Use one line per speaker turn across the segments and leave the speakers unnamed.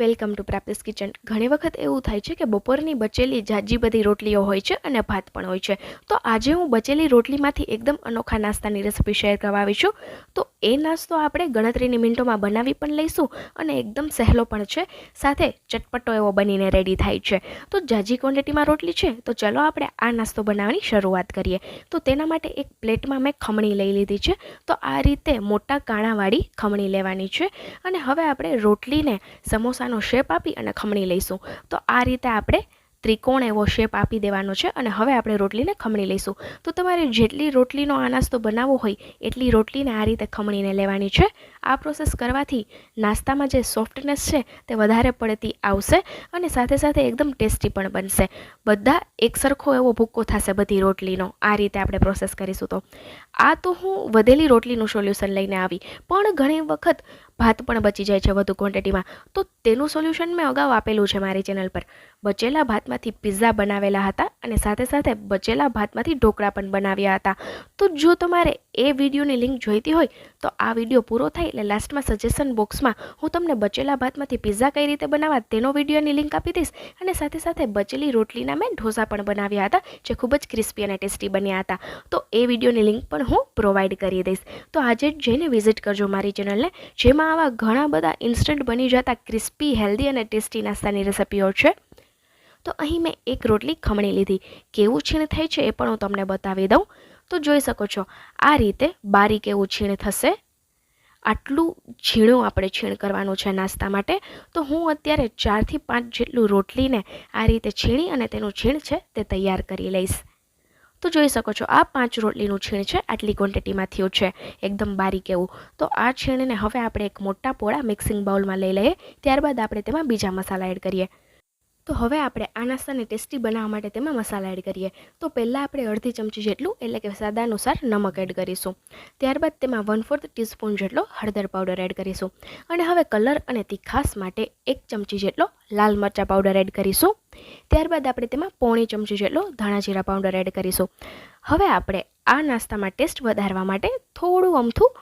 Welcome to practice kitchen. ઘણી વખત એવું થાય છે કે બપોરની બચેલી જાજી બધી રોટલીઓ હોય છે અને ભાત પણ હોય છે. તો આજે હું બચેલી રોટલીમાંથી એકદમ અનોખા નાસ્તાની રેસીપી શેર કરવા આવી છું. તો એ નાસ્તો આપણે ગણતરીની મિનિટોમાં બનાવી પણ લઈશું અને એકદમ સહેલો પણ છે. સાથે ચટપટો એવો બનીને રેડી થાય છે. તો જાજી ક્વોન્ટિટીમાં રોટલી છે, તો ચલો આપણે આ નાસ્તો બનાવવાની શરૂઆત કરીએ. તો તેના માટે એક પ્લેટમાં મેં ખમણી લઈ લીધી છે. તો આ રીતે મોટા કાણાવાળી ખમણી લેવાની છે. અને હવે આપણે રોટલીને સમોસાનો શેપ આપી અને ખમણી લઈશું. તો આ રીતે આપણે ત્રિકોણ એવો શેપ આપી દેવાનો છે અને હવે આપણે રોટલીને ખમણી લઈશું. તો તમારે જેટલી રોટલીનો આ નાસ્તો બનાવવો હોય, એટલી રોટલીને આ રીતે ખમણીને લેવાની છે. આ પ્રોસેસ કરવાથી નાસ્તામાં જે સોફ્ટનેસ છે, તે વધારે પડતી આવશે અને સાથે સાથે એકદમ ટેસ્ટી પણ બનશે. બધા એક સરખો એવો ભૂક્કો થશે બધી રોટલીનો. આ રીતે આપણે પ્રોસેસ કરીશું તો. આ તો હું વધેલી રોટલીનું સોલ્યુશન લઈને આવી. પણ ઘણી વખત ભાત પણ બચી જાય છે વધુ ક્વોન્ટિટીમાં તો તેનું સોલ્યુશન મેં અગાઉ આપેલું છે મારી ચેનલ પર. બચેલા ભાતમાંથી પિઝા બનાવેલા હતા અને સાથે સાથે બચેલા ભાતમાંથી ઢોકળા પણ બનાવ્યા હતા. તો જો તમારે એ વિડીયોની લિંક જોઈતી હોય, તો આ વીડિયો પૂરો થાય એટલે લાસ્ટમાં સજેશન બોક્સમાં હું તમને બચેલા ભાતમાંથી પિઝા કઈ રીતે બનાવવા તેનો વિડીયોની લિંક આપી દઈશ. અને સાથે સાથે બચેલી રોટલીના મેં ઢોસા પણ બનાવ્યા હતા, જે ખૂબ જ ક્રિસ્પી અને ટેસ્ટી બન્યા હતા. તો એ વિડીયોની લિંક પણ હું પ્રોવાઈડ કરી દઈશ. તો આજે જઈને વિઝિટ કરજો મારી ચેનલને જેમાં આવા ઘણા બધા ઇન્સ્ટન્ટ બની જતા ક્રિસ્પી હેલ્ધી અને ટેસ્ટી નાસ્તાની રેસિપીઓ છે. તો અહીં મેં એક રોટલી ખમણી લીધી. કેવું છીણ થઈ છે એ પણ હું તમને બતાવી દઉં. તો જોઈ શકો છો, આ રીતે બારીક એવું છીણ થશે. આટલું ઝીણું આપણે છીણ કરવાનું છે નાસ્તા માટે. તો હું અત્યારે ચારથી પાંચ જેટલું રોટલીને આ રીતે છીણી અને તેનું છીણ છે તે તૈયાર કરી લઈશ. તો જોઈ શકો છો, આ પાંચ રોટલીનું છીણ છે, આટલી ક્વોન્ટિટીમાં થયું છે, એકદમ બારીક એવું. તો આ છીણને હવે આપણે એક મોટા પોળા મિક્સિંગ બાઉલમાં લઈ લઈએ, ત્યારબાદ આપણે તેમાં બીજા મસાલા એડ કરીએ. તો હવે આપણે આ નાસ્તાને ટેસ્ટી બનાવવા માટે તેમાં મસાલા એડ કરીએ. તો પહેલાં આપણે અડધી ચમચી જેટલું, એટલે કે સાદા અનુસાર નમક એડ કરીશું. ત્યારબાદ તેમાં વન ફોર્થ ટીસ્પૂન જેટલો હળદર પાવડર એડ કરીશું. અને હવે કલર અને તીખાસ માટે એક ચમચી જેટલો લાલ મરચાં પાવડર એડ કરીશું. ત્યારબાદ આપણે તેમાં પોણી ચમચી જેટલો ધાણા જીરા પાવડર એડ કરીશું. હવે આપણે આ નાસ્તામાં ટેસ્ટ વધારવા માટે થોડું અમથું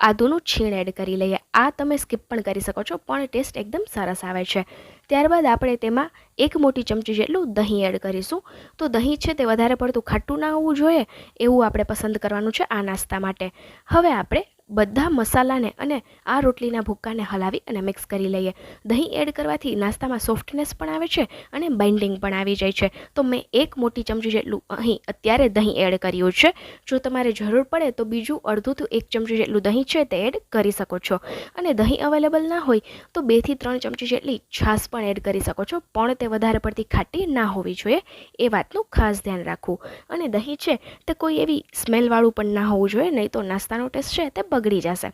આદુનું છીણ એડ કરી લઈએ. આ તમે સ્કીપ પણ કરી શકો છો, પણ ટેસ્ટ એકદમ સરસ આવે છે. ત્યારબાદ આપણે તેમાં એક મોટી ચમચી જેટલું દહીં એડ કરીશું. તો દહીં છે તે વધારે પડતું ખાટું ના હોવું જોઈએ, એવું આપણે પસંદ કરવાનું છે આ નાસ્તા માટે. હવે આપણે બધા મસાલાને અને આ રોટલીના ભૂક્કાને હલાવી અને મિક્સ કરી લઈએ. દહીં એડ કરવાથી નાસ્તામાં સોફ્ટનેસ પણ આવે છે અને બાઇન્ડિંગ પણ આવી જાય છે. તો મેં એક મોટી ચમચી જેટલું અહીં અત્યારે દહીં એડ કર્યું છે. જો તમારે જરૂર પડે તો બીજું અડધું એક ચમચી જેટલું દહીં છે તે એડ કરી શકો છો. અને દહીં અવેલેબલ ના હોય તો બેથી ત્રણ ચમચી જેટલી છાશ પણ એડ કરી શકો છો. પણ તે વધારે પડતી ખાટી ના હોવી જોઈએ. એ વાતનું ખાસ ધ્યાન રાખવું. અને દહીં છે તે કોઈ એવી સ્મેલવાળું પણ ના હોવું જોઈએ, નહીં તો નાસ્તાનો ટેસ્ટ છે તે બગડી જશે.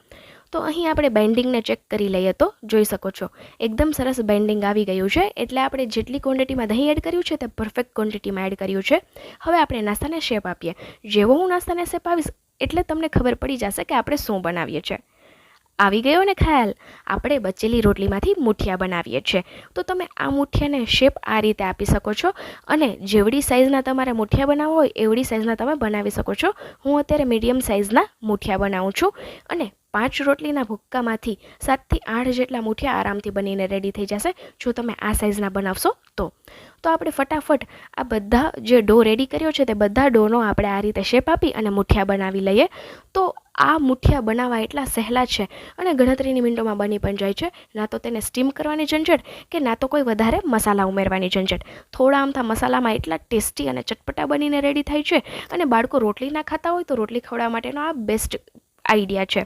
તો અહીં આપણે બેન્ડિંગને ચેક કરી લઈએ તો જોઈ શકો છો. એકદમ સરસ બેન્ડિંગ આવી ગયું છે. એટલે આપણે જેટલી ક્વોન્ટિટીમાં દહીં એડ કર્યું છે, તે પરફેક્ટ ક્વોન્ટિટીમાં એડ કર્યું છે. હવે આપણે નાસ્તાને શેપ આપીએ. જેવો હું નાસ્તાને શેપ આવીશ, એટલે તમને ખબર પડી જશે કે આપણે શું બનાવીએ છીએ. આવી ગયો ને ખ્યાલ? આપણે બચેલી રોટલીમાંથી મુઠિયા બનાવીએ છીએ. તો તમે આ મુઠિયાને શેપ આ રીતે આપી શકો છો અને જેવડી સાઇઝના તમારે મુઠિયા બનાવવા હોય એવડી સાઇઝના તમે બનાવી શકો છો. હું અત્યારે મીડિયમ સાઇઝના મુઠિયા બનાવું છું અને પાંચ રોટલીના ભૂક્કામાંથી સાતથી આઠ જેટલા મુઠિયા આરામથી બનીને રેડી થઈ જશે. જો તમે આ સાઇઝના બનાવશો તો. તો આપણે ફટાફટ આ બધા જે ડો રેડી કર્યો છે તે બધા ડોનો આપણે આ રીતે શેપ આપી અને મુઠિયા બનાવી લઈએ. તો આ મુઠિયા બનાવવા એટલા સહેલા છે અને ગણતરીની મિનિટોમાં બની પણ જાય છે. ના તો તેને સ્ટીમ કરવાની ઝંઝટ કે ના તો કોઈ વધારે મસાલા ઉમેરવાની ઝંઝટ. થોડા આમથા મસાલામાં એટલા ટેસ્ટી અને ચટપટા બનીને રેડી થાય છે. અને બાળકો રોટલી ના ખાતા હોય તો રોટલી ખવડાવવા માટેનો આ બેસ્ટ આઈડિયા છે.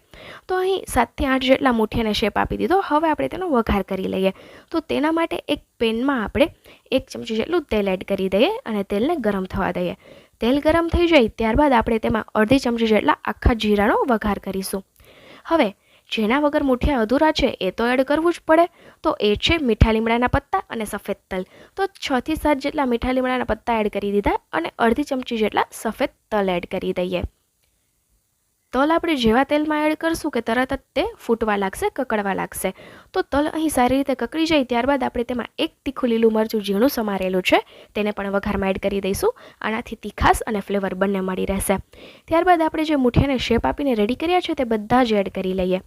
તો અહીં સાતથી આઠ જેટલા મુઠિયાને શેપ આપી દીધો. હવે આપણે તેનો વઘાર કરી લઈએ. તો તેના માટે એક પેનમાં આપણે એક ચમચી જેટલું તેલ એડ કરી દઈએ અને તેલને ગરમ થવા દઈએ. તેલ ગરમ થઈ જાય ત્યારબાદ આપણે તેમાં અડધી ચમચી જેટલા આખા જીરાનો વઘાર કરીશું. હવે જેના વગર મુઠિયા અધૂરા છે એ તો એડ કરવું જ પડે. તો એ છે મીઠા લીમડાના પત્તા અને સફેદ તલ. તો છથી સાત જેટલા મીઠા લીમડાના પત્તા એડ કરી દીધા અને અડધી ચમચી જેટલા સફેદ તલ એડ કરી દઈએ. તલ આપણે જેવા તેલમાં એડ કરશું કે તરત જ તે ફૂટવા લાગશે, કકડવા લાગશે. તો તલ અહીં સારી રીતે કકડી જાય ત્યારબાદ આપણે તેમાં એક તીખું લીલું મરચું ઝીણું સમારેલું છે, તેને પણ વઘારમાં એડ કરી દઈશું. આનાથી તીખાસ અને ફ્લેવર બંને મળી રહેશે. ત્યારબાદ આપણે જે મુઠિયાને શેપ આપીને રેડી કર્યા છે તે બધા જ એડ કરી લઈએ.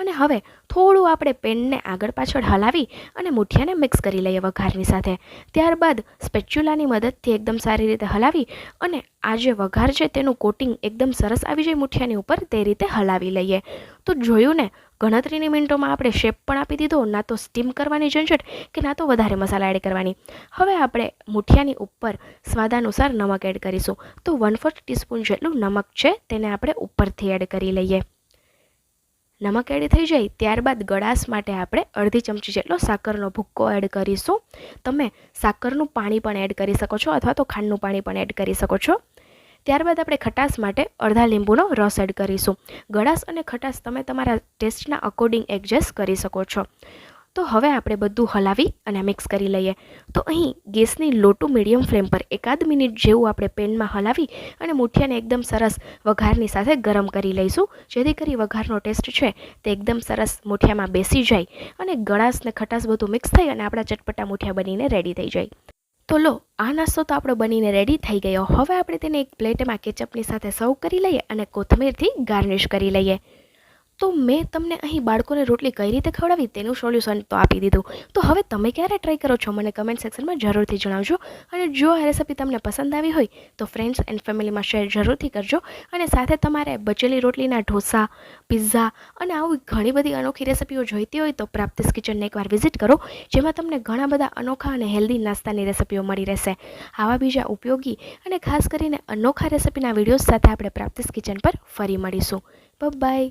અને હવે થોડું આપણે પેનને આગળ પાછળ હલાવી અને મુઠિયાને મિક્સ કરી લઈએ વઘારની સાથે. ત્યારબાદ સ્પેચ્યુલાની મદદથી એકદમ સારી રીતે હલાવી અને આ જે વઘાર છે તેનું કોટિંગ એકદમ સરસ આવી જાય મુઠિયાની ઉપર, તે રીતે હલાવી લઈએ. તો જોયું ને, ગણતરીની મિનિટોમાં આપણે શેપ પણ આપી દીધો, ના તો સ્ટીમ કરવાની ઝંઝટ કે ના તો વધારે મસાલા એડ કરવાની. હવે આપણે મુઠિયાની ઉપર સ્વાદાનુસાર નમક એડ કરીશું. તો વન ફોર્થ ટીસ્પૂન જેટલું નમક છે તેને આપણે ઉપરથી એડ કરી લઈએ. નમક એડ થઈ જાય, ત્યારબાદ ગળાશ માટે આપણે અડધી ચમચી જેટલો સાકરનો ભૂક્કો એડ કરીશું. તમે સાકરનું પાણી પણ એડ કરી શકો છો અથવા તો ખાંડનું પાણી પણ એડ કરી શકો છો. ત્યારબાદ આપણે ખટાશ માટે અડધા લીંબુનો રસ એડ કરીશું. ગળાશ અને ખટાશ તમે તમારા ટેસ્ટના અકોર્ડિંગ એડજસ્ટ કરી શકો છો. તો હવે આપણે બધું હલાવી અને મિક્સ કરી લઈએ. તો અહીં ગેસની લોટું મીડિયમ ફ્લેમ પર એકાદ મિનિટ જેવું આપણે પેનમાં હલાવી અને મુઠિયાને એકદમ સરસ વઘારની સાથે ગરમ કરી લઈશું. જેથી કરી વઘારનો ટેસ્ટ છે તે એકદમ સરસ મુઠિયામાં બેસી જાય અને ગળાશ ને ખટાશ બધું મિક્સ થઈ અને આપણા ચટપટા મુઠિયા બનીને રેડી થઈ જાય. તો લો, આ નાસ્તો તો આપણો બનીને રેડી થઈ ગયો. હવે આપણે તેને એક પ્લેટમાં કેચઅપની સાથે સર્વ કરી લઈએ અને કોથમીરથી ગાર્નિશ કરી લઈએ. તો મેં તમને અહીં બાળકોને રોટલી કઈ રીતે ખવડાવી તેનું સોલ્યુશન તો આપી દીધું. તો હવે તમે ક્યારે ટ્રાય કરો છો મને કમેન્ટ સેક્શનમાં જરૂરથી જણાવજો. અને જો આ રેસિપી તમને પસંદ આવી હોય, તો ફ્રેન્ડ્સ એન્ડ ફેમિલીમાં શેર જરૂરથી કરજો. અને સાથે તમારે બચેલી રોટલીના ઢોસા પિઝા અને આવી ઘણી બધી અનોખી રેસિપીઓ જોઈતી હોય તો પ્રાપ્તિસ કિચનને એકવાર વિઝિટ કરો, જેમાં તમને ઘણા બધા અનોખા અને હેલ્ધી નાસ્તાની રેસિપીઓ મળી રહેશે. આવા બીજા ઉપયોગી અને ખાસ કરીને અનોખા રેસિપીના વિડીયોઝ સાથે આપણે પ્રાપ્તિસ કિચન પર ફરી મળીશું. Bye